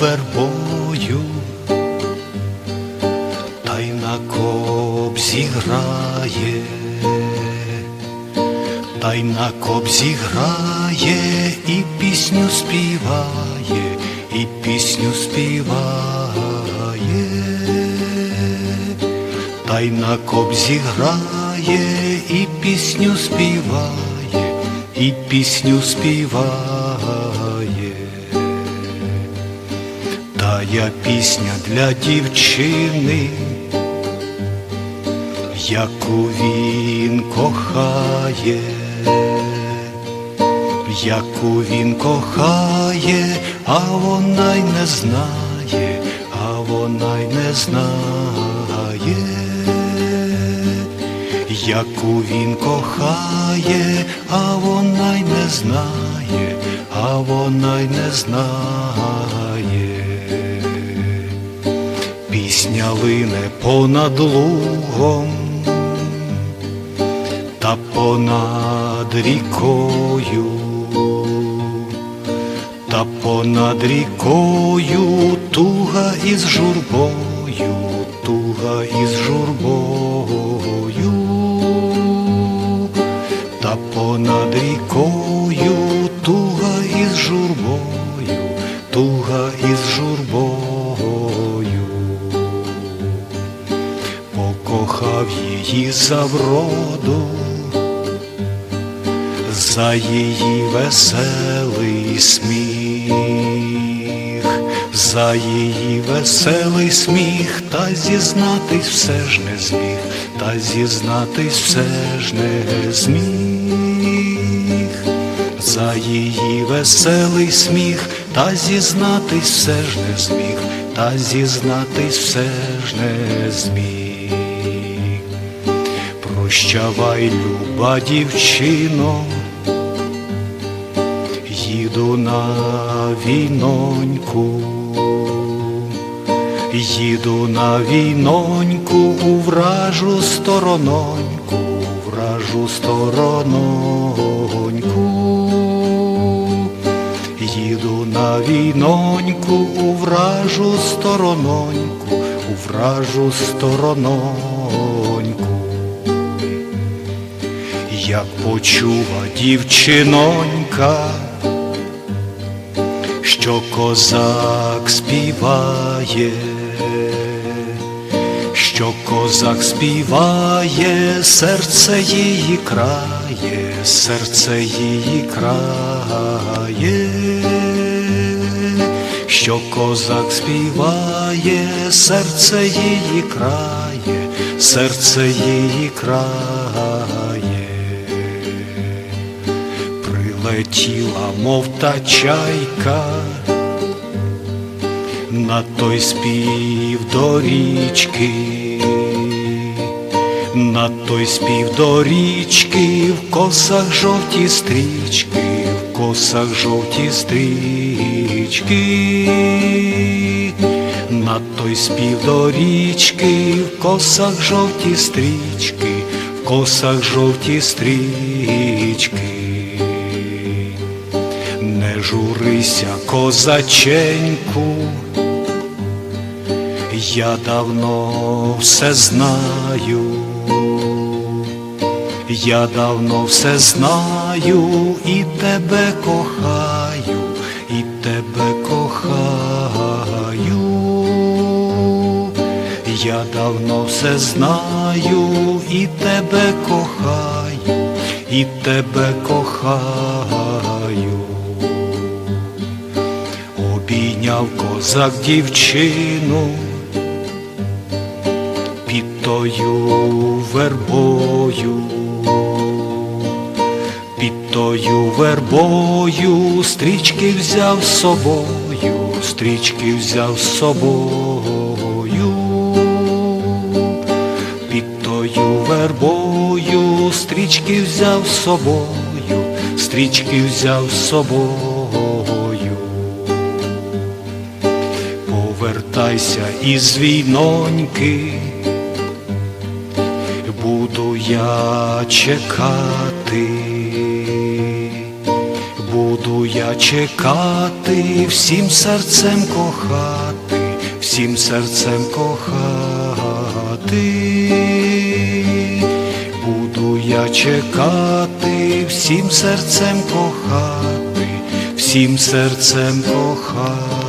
вербою, та й на кобзі грає, та й на кобзі грає, і пісню співає, і пісню співає, та й на кобзі грає, і пісню співає, і пісню співає. Тая пісня для дівчини, яку він кохає, яку він кохає, а вона й не знає, а вона й не знає, яку він кохає, а вона й не знає, а вона й не знає. Пісня понад лугом та понад рікою, та понад рікою туга із журбою, туга із журбою, та понад рікою туга із журбою, туга із журбою. Покохав її за вроду, за її веселий сміх, за її веселий сміх, та зізнатись все ж не зміг, та зізнатись все ж не зміг, за її веселий сміх, та зізнатись все ж не зміг, та зізнатись все ж не зміг. Прощавай, люба дівчино, їду на війноньку, їду на війноньку у вражу сторононьку, вражу сторононьку, їду на війноньку у вражу сторононьку, у вражу сторононьку. Як почула дівчинонька, що козак співає, що козак співає, серце її крає, серце її крає, що козак співає, серце її крає, серце її крає. Прилетіла, мов та чайка, на той спів до річки, на той спів до річки, в косах жовті стрічки, в косах жовті стрічки, на той спів до річки, в косах жовті стрічки, в косах жовті стрічки. Журися, козаченьку, я давно все знаю, я давно все знаю і тебе кохаю, і тебе кохаю, я давно все знаю і тебе кохаю, і тебе кохаю. Обійняв козак дівчину під тою вербою, під тою вербою стрічки взяв з собою, стрічки взяв з собою, під тою вербою стрічки взяв з собою, стрічки взяв з собою. Повертайся із війноньки, буду я чекати, буду я чекати, всім серцем кохати, всім серцем кохати. Буду я чекати, всім серцем кохати, всім серцем кохати.